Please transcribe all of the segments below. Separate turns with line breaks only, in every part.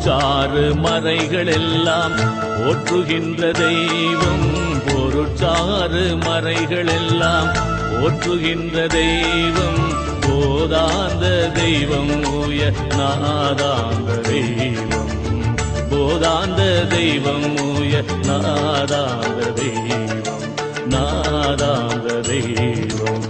பொருட்சாறு மறைகள் எல்லாம் போற்றுகின்ற தெய்வம். பொருட்சாறு மறைகள் எல்லாம் போற்றுகின்ற தெய்வம். போதாந்த தெய்வம் ஊய நாதாந்த தெய்வம். போதாந்த தெய்வம் ஊய நாதாந்த தெய்வம். நாதாந்த தெய்வம்.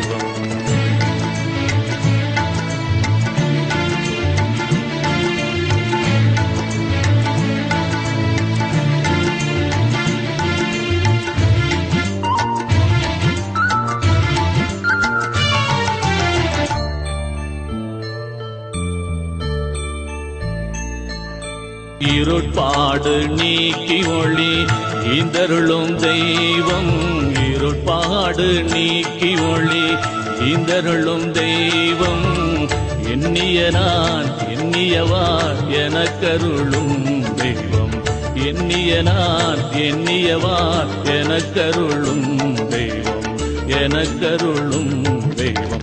இருட்பாடு நீக்கி ஒளி இந்தருளும் தெய்வம் இருட்பாடு நீக்கி ஒளி இந்தருளும் தெய்வம் எண்ணிய நான் எண்ணியவா எனக்கருளும் தெய்வம். எண்ணிய நான் எண்ணியவா எனக்கருளும் தெய்வம் எனக்கருளும் தெய்வம்.